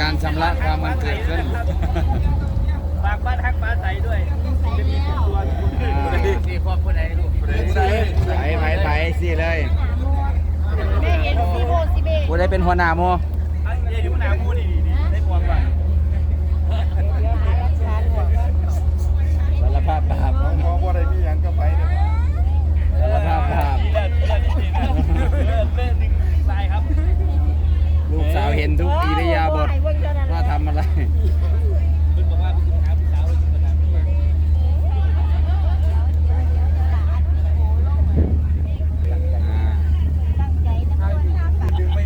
การชำระความมันเกิดขึ้นฝากบ้านฮักบ้านใสด้วยจะมีตัวสี่ครอบคนไหนลูกไปไปไปสิเลยแม่เห็นซีโบซีเบกูได้เป็นหัวหน้าโมไอ้เดี๋ยวหนามูนี่ได้พวงก่อนสารภาพบาปน้องพอบ่ได้มีหยังก็ไปเด้อสารภาพบาป เลือดเลือดจริงๆเลือดเลือดหนึ่งสายครับ ลูกสาว เห็นทุกอิริยาบถว่าทำอะไร คุณบอกว่าคุณหาผู้สาวเลยคุณจะทำ ดึงไป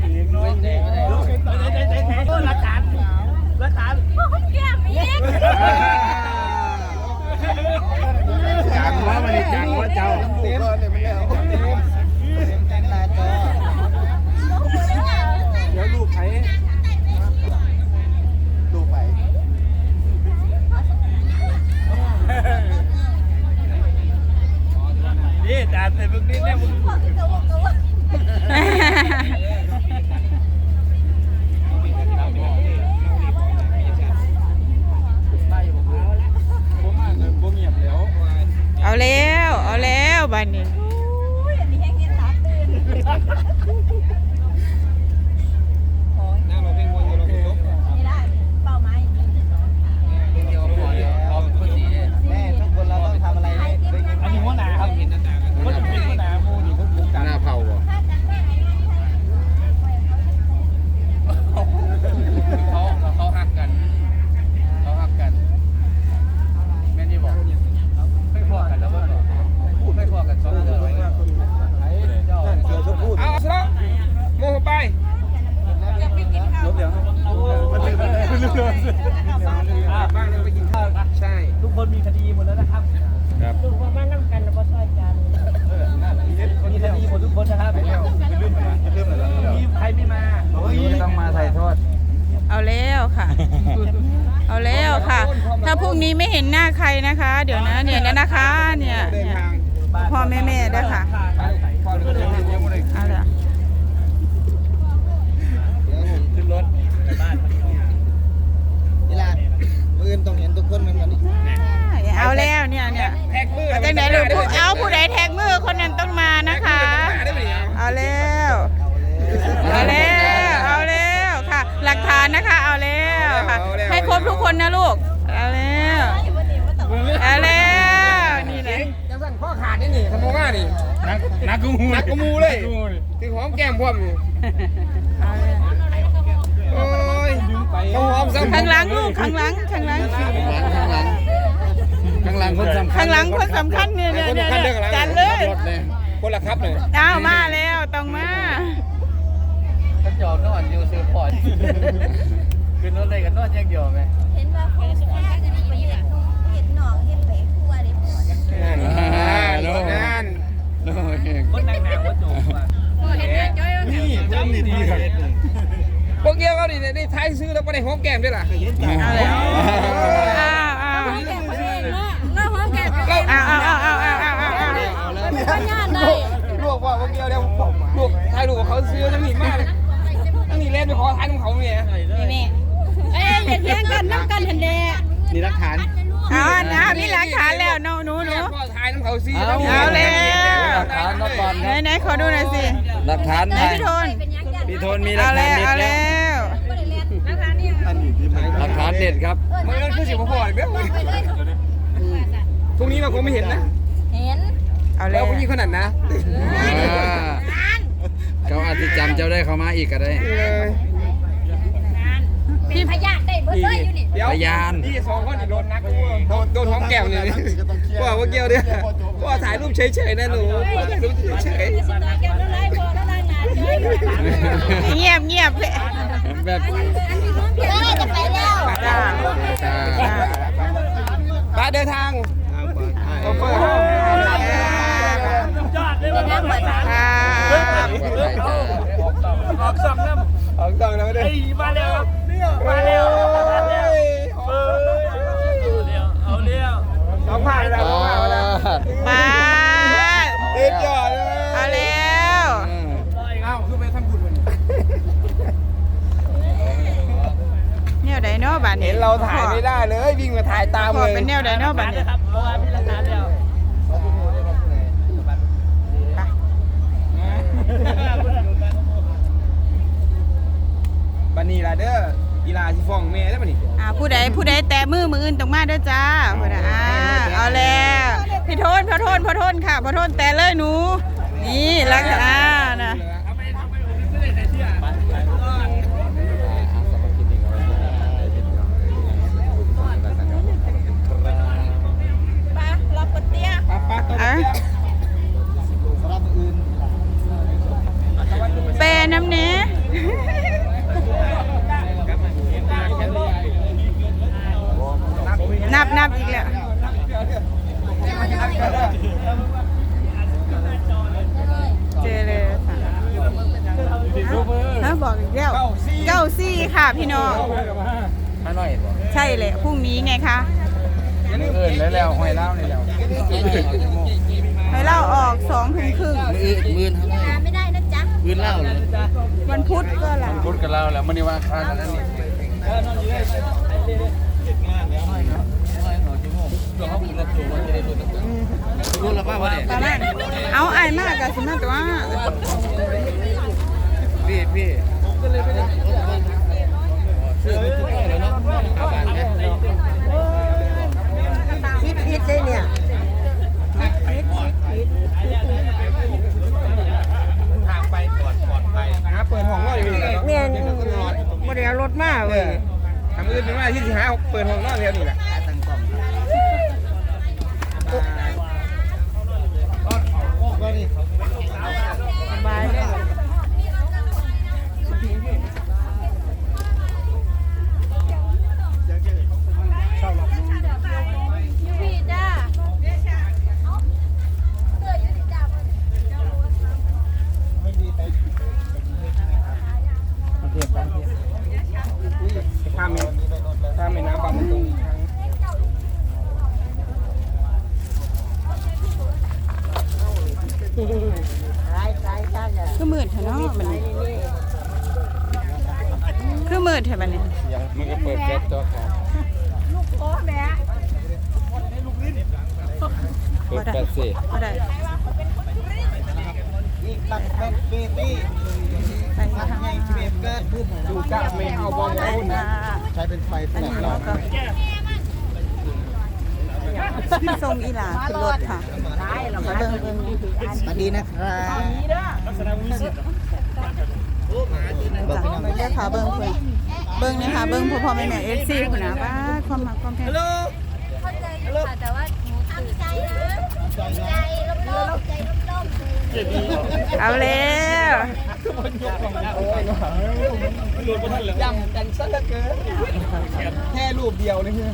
เองเนาะ หลักฐานหลักฐาน จังว่ามันนี่จังว่าเจ้า เต็มเลยมันแล้วเดี๋ยวลูกไผลูกไผ นี่จานใส่มึงนี่แน่มึง บ่มาเงินบ่เงียบแล้ว เอาแล้ว เอาแล้วบัดนี้ นั่งเราเพลงวนอยู่เราเพลงลบแม่ทุกคนเราต้องทำอะไรให้ได้เงิน อันนี้หัวหนาครับก็จะเป็นหัวหนามูนี่ก็บุก หน้าเผาบ่ เขาเขาหักกันเขาหักกันแม่นี่บอกไม่พอกันแล้วว่าไม่พอกันสองเดือนไว้ นั่นเสือชมพู เอาซะโมไป ลบเดี๋ยวมันลืมไปเลยลืมเลยบ้างเลยไปกินข้าวใช่ ทุกคนมีคดีหมดแล้วนะครับ ครับ ลูกว่ามานั่งกันแล้วก็ซอยกัน มีคดีหมดทุกคนนะครับ ลืมอะไรลืมอะไร มีใครไม่มา ไม่ต้องมาใส่โทษ เอา แล้วค่ะ เอาแล้วค่ะ ถ้าพรุ่งนี้ไม่เห็นหน้าใครนะคะ เดี๋ยวนะเนี่ยนะนะคะ เนี่ยเดินเนี่ยทางพ่อแม่แม่ๆด้วยค่ะพ่อเดินทางยังไม่ได้เอาเลยขึ้นรถนี่ล่ะมือต้องเห็นทุกคนเหมือนกันนี่เอาแล้วเนี่ยเนี่ยแท็กมือเอาจังไหนลูกผู้เอาผู้ใดแท็กมือคนนั้นต้องมานะคะ ครบทุกคนนะลูกเอาแล้วเอาแล้วนี่แหละจังสั่นข้อขาดนี่นี่ทำว่านี่นักนักกูมูนักกมูเลยถึงหอมแก้มพวกนี่โอ้ยเขาหอมซ้ำข้างหลังลูกข้างหลังข้างหลังข้างหลังข้างหลังข้างหลังคนสำคัญข้างหลังคนสำคัญเนี่ยเนี่ยเนี่ยเนี่ยจันเลยรถเลยคนละครับเลยเอามาแล้วต้องมาก็จอดนอนอยู่ซื้อพอร์ตขึ้นรถเลยกันนอนยังเดียวไหมเห็ นว่าคนสุดท้ายจะดีไปเห็นเห็นหนองเห็นไปทั่วเลยนั่นนั่นโอ้ยคนนั่งหนาว่าโจกว่านี่ทำนี่ดีครับพวกเกี้ยวเขาดิได้ท้ายซื้อแล้วไปในหอมแก้มด้วยล่ะเอาแล้วอ้าวอ้าวน้าหอมแก้มอ้าวอ้าวอ้าวอ้าวอ้าวอ้าวอ้าวเป็นพยานได้ลวกว่าพวกเกี้ยวเดี๋ยวลวกถ่ายรูปกับเขาซื้อทั้งนี้มากเลยทั้งนี้เล่นไปขอถ่ายของเขาเนี่ยนี่แม่เอ้ยเห็น แย่งกันน้ำกันเห็นแน่นี่รักฐานเอานะมีหลักฐานแล้วหนูหนูหนูขอถ่ายน้ำเขาซื้อเอาเอาแล้วหลักฐานมาก่อนไหนครับไหนขอดูหน่อยสิหลักฐานไหนไทยพี่โทนเป็นยังไงพี่โทนมีหลัเอากฐาแล้นวเด็ดเอาแล้วแล้วไม่ได้เรียนนะคะนี่หลักฐานเด็ดครับมันนั่นคือสิบพ่อเบี้ยไปเลยพรุ่งนี้เราคงไม่เห็นนะเห็นเอาแล้แล้ววพรุ่งนี้ขนาดนะอ่าเขาอาจจะจำเจ้าได้เขามาอีกก็ได้ เป็นพยานได้เบิดเลยอยู่นี่เดี๋ยวพยานนี่สองคนอีกโดนนักโดนโดนท้องแก้วเนี่ยว่าว่าเกี้ยวเนี่ยว่าถ่ายรูปเฉยๆนะหนูว่าถ่ายรูปเฉยสิตาแก้วแล้วไล่พอแล้วไล่งานเลยเงียบเงียบเลยแบบเอ้ยจะไปแล้วจ้าจ้าๆป้าเดินทางโอเฟอร์ยอดเลยว่าครับออกสองน้ ออกต้องนะไม่ำได้ไอ้มาเร็วมาเร็วมาเร็วเออเอาเร็วสองผ่านแล้วสองผ่านแล้วมาเด็ดยอดเลยเอาแล้วอ้าวคือไปทำบุญวันนาะบัดนี้เห็นเราถ่ายไม่ได้เลยวิ่งมาถ่ายตามพ่อเลยเป็นแนวใดเนาะบัดนี้เพราะว่ามีหลักฐานแล้ว ไป บันนี้ล่ะเด้อกีฬาที่ฟ้องแม่ได้บันนี้อ่าผู้ใดผู้ใดแตะมือมืออื่นต้องมาเด้อจ้าผู้ใดอ่าเอาแล้วพี่โทนพ่อโทนพ่อโทนค่ะพ่อโทนแต่เลยหนูนี่ลักษณะนะ ปะเราปเตี้ย ป้าป้าต้อง อะแปรน้ำเนี้ยนับนับอีกแล้วเจอเลยค่ะฮะ บอกอีกแล้วเก้าซี่ค่ะพี่น้องมาหน่อยบ่ใช่เลยพรุ่งนี้ไงคะเอิ้นแล้วแล้วหอยเล่านี่แล้วให้เล่าออกสองถึงครึ่งมือมื่นเท่าไหร่หาไม่ได้นะจ๊ะมื่นเล่าเลยวันพุธก็ลาพูดกับเราแล้วมันนี่ว่าค่าแล้วนั่นนี่รู้แล้วป่าวเนี่ยประมาณเอาไอ้มากกับสิมากแต่ว่า พี่พี่เสื้อมันคือได้แล้วเนาะอาบานเนี่ย พิษพิษเลยเนี่ย ทางไปปลอดปลอดภัย หาเปิดห้องนอนอยู่นี่แหละ เมียนบ่ได้เอา รถมาเว้ย ทำอื่นเป็นว่าที่สิหาเปิดห้องนอนเดียวนี่แหละ สบายเลยยูพีจ้าเสื้อยูพีจ้า ข้ามเมข้ามเมน้ำบางประตูทาง คือมืดเถอะเนาะมันคือมืดเถอะบัดนี้ ยังมันก็เปิดแก๊สตัวครับโอ้แม่เปิดแก๊สสิบ่ได้นี่ตัดเป็นปีตี้ไปทางให้ชีวิตเกิดขึ้นดูกะไม่เอาบอลไปเอาหุ่นค่ะใช้เป็นไฟอันแปลนี้กเราก็ส่งอีหลาขึ้นรถค่ะสวัสดีนะครับ จ้ะไปเรียกขาเบิ้งเพื่อนเบิ้งนี่ค่ะเบิ้งพ่อพ่อแม่แม่เอฟซีคุณนะว่าความมักความแพงเข้าใจอยู่ค่ะแต่ว่าหนูทำใจนะใจลมๆใจลมๆเอาแล้วยำกันซะเหลือเกินแค่รูปเดียวนี่คือ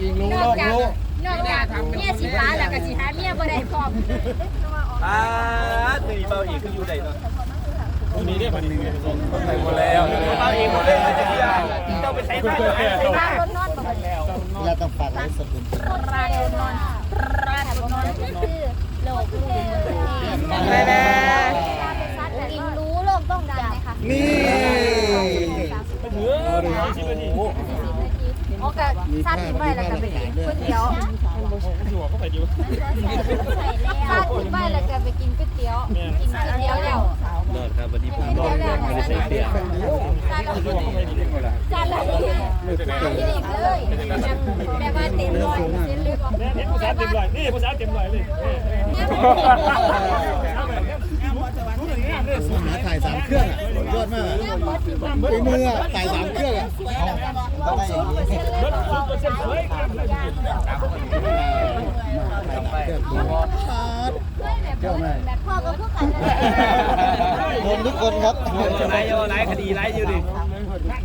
ยิงรู้นโลอกกจากรู้นอกจากเมียสีฟ้าแล้วก็สีหาเมียบ่ได้พร้อม อ่าตีเบาอีกคืออยู่ไหนเนาะไปหมดแล้วเบาอีกหมดเลยมันจะเที่ยวต้องไปใช้ไฟเลยใส่บ้านรถนอนบ่ได้เวลาต้องฝากไลฟ์สดเป็นราดรถนอนราดรถนอนคือโลกลูกไปแล้วอิงรู้โลกต้องดังไหมคะนี่โอ้ กะซาดทิ้งไว้แล้วก็ไปกินก๋วยเตี๋ยวซาดทิ้งไว้แล้วก็ไปกินก๋วยเตี๋ยวกินก๋วยเตี๋ยวแล้วรอดครับวันนี้ผมรอดไม่ได้ใส่เสื้อซาดแล้วซาดแล้วนี่อีกเลยแบบว่าเต็มร้อยเต็มเลยบอกนี่ผู้สาวเต็มร้อยนี่ผู้สาวเต็มร้อยเลยหาถ่ายสามเครื่องอะยอดมากอะไปมืออะถ่ายสามเครื่องอะ ด้อย่างนี้รถรถเปอร์เซ็นต์สวยครับเครื่องดูเจ้าแม่แบบพ่อก็พูดกันโดนทุกคนครับไล่เอไล่คดีไล่อยู่ดิ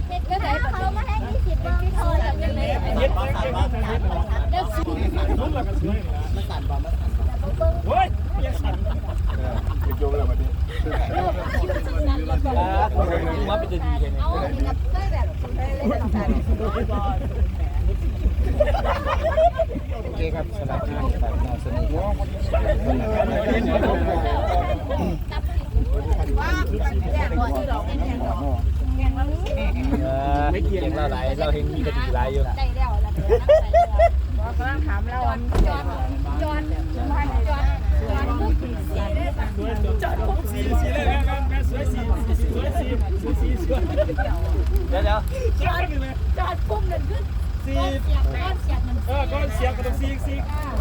เด็กก็ไหนเขามาให้ยี่สิบเป็นพี่ทอยแบบยังไงเย็ดเย็ ดเย็ดเย็ดเด็กสิรถเราก็สวยโอ้ยยังสั่นว่าเป็นจะดีแค่ไหนเอาแบบได้แบบโอเคครับสำหรับงานฝากนอสนิทครับไม่เกี่ยงเราไหลเราเห็นมีกระดีไหลอยู่ได้แล้วแล้วบอก เดี๋ยวเดี๋ยวจอนจอนปุ๊บนั่นคือก้อนเสียบก้อนเสียบมันเออก้อนเสียบกระดกสีสี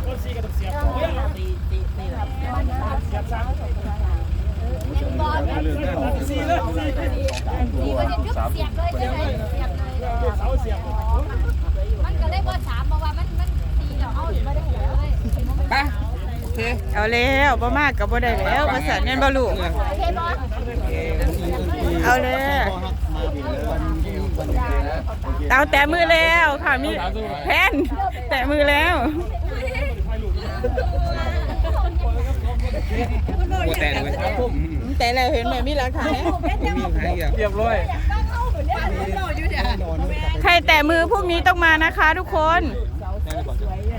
ก้อนสีกระดกเสียบเฮ้ยตีตีตีเสียบซ้ำเงินบอลสีเลยสีดีกว่าจะยุบเสียบเลยจะได้เสียบเลยเสาเสียบมันก็ได้บอลสามเพราะว่ามันมันตีแล้วเอาไม่ได้หัวเลยไปโอ เคเอาแล้วบ่มากกับบ่ได้แล้วภาษาเนี่ยบ่ลูกโอเคบอลเอาแล้วเอาแต่มือแล้วค่ะมีแพนแต่มือแล้วหัวแตกเลยผมแต่แล้วเห็นไหมมีหลักฐานมีหายเกี่ยวเรียบร้อยใครแต่มือพวกนี้ต้องมานะคะทุกคน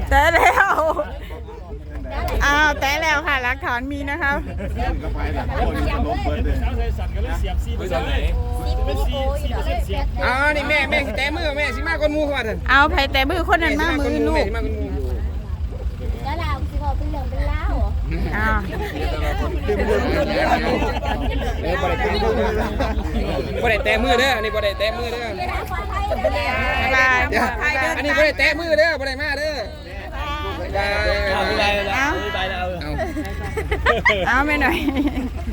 แต่แล้ว อ้าวแต่แล้วค่ะหลักฐานมีนะคะเสาใส่สั่นก็เลยเสียบสีไปเลยสิบวิดีโออยู่เลยอ๋อนี่แม่แม่สิแตะมือแม่สิมาคนหมูเขาว่าท่านเอาไผแต่มือคนนั้นมามือลูแม่กสิมาคนหมูแล้วเราสิบอกเป็นเรื่องเป็นเล่าอ้าวเอ้ยบ่ได้ขึ้นบ่ได้แตะมือเด้ออันนี้บ่ได้แตะมือเด้อบ๊ายบายเดี๋ยวอันนี้บ่ได้แตะมือเด้อบ่ได้มาเด้อ บ๊ายบายเอาเอาเอาไม่หน่อย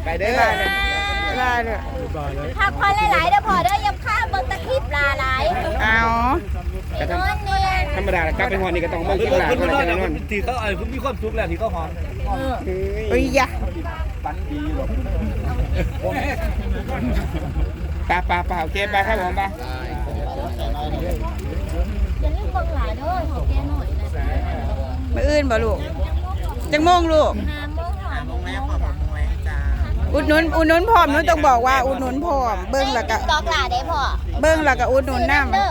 ไปเด้อบ๊ายบายเลยพักผ่อนหลายๆเด้อพอเด้อยังข้ามเบิ่งตะคริบลาหลายเอานอนเนี่ยธรรมดาแล้วกลับไปฮอนนี่ก็ต้องเบิ่งคลิปหน้าก็แล้วกันนอนทีเขาเออมีความสุขแล้วที่เขาหอมเอ้ยยะปาปาปาโอเคไปครับผมไปอย่าลืมเบิ่งหลายเด้อขอแกหน่อยนะ มาอื่นบ่ลูกจังโมงลูกหาโมงหาโมงแล้วขออุดหนุนอุดหนุนพร้อมหนูต้องบอกว่าอุดหนุนพร้อมเบิ้งแล้วก็ตอกหลาได้พ่อเบิ้งแล้วก็อุดหนุนน้เด้อ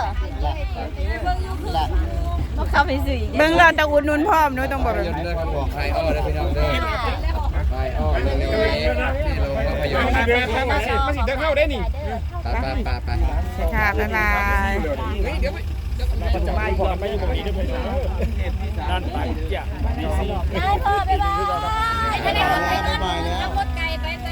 มาเข้าไปสื่อำเบิ้งเราต้องอุดหนุนพร้อมหนูต้องบอกแบบยนต์เด้อครับบอกใครอ้อเด้อพี่น้องเด้อใครอ้อเร็วๆนี้ที่โรงภาพยนตร์มาสิมาสิมาสิเดินเข้าได้นี่ไปไปไปไป ค่ะบ๊ายบายเฮ้ยเดี๋ยวไปมันจะมาอีกคนไม่อยู่ตรงนี้ด้วยด้านไปเกี่ยได้พ่อบ๊ายบายจะได้รถไก่นั่งรถไก่ไปไป